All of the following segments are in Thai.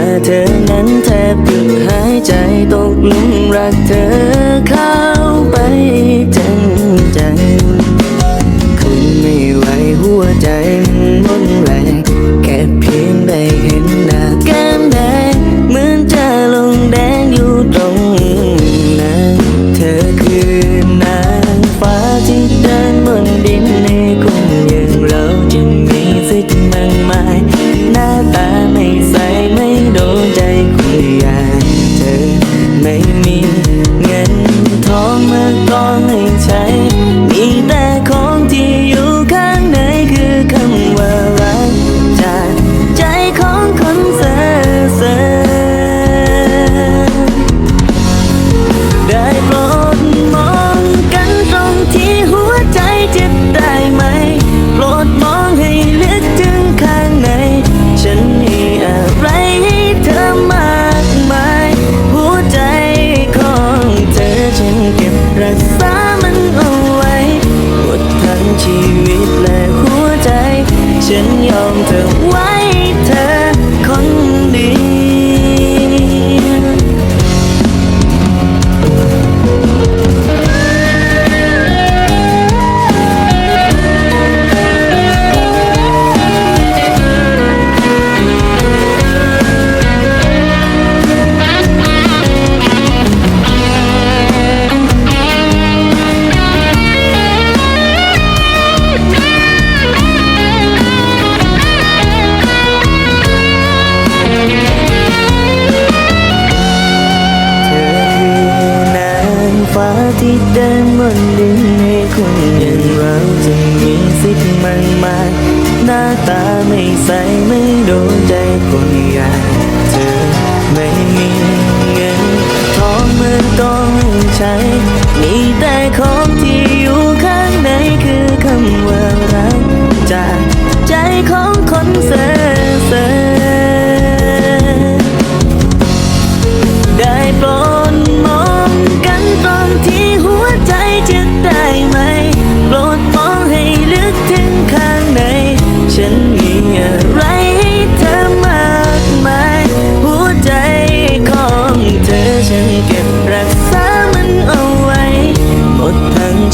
แต่เธอนั้นแทบหยุดหายใจตกหลุมรักเธอเข้าไปจังจัง ที่เดินบนดินให้คนอย่างเราจะมีสิทธิ์มากมายหน้าตาไม่ใสไม่โดนใจคนอย่างเธอไม่มีเงินทองมือนต้องใช้มีแต่ของ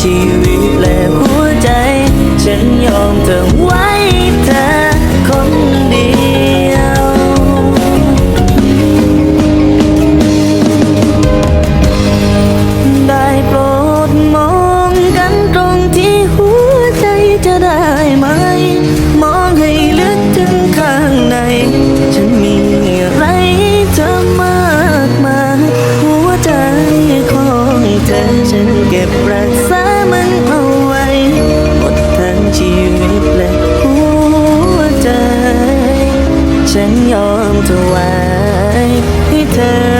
ชีวิตและหัวใจ ฉันยอมเธอ return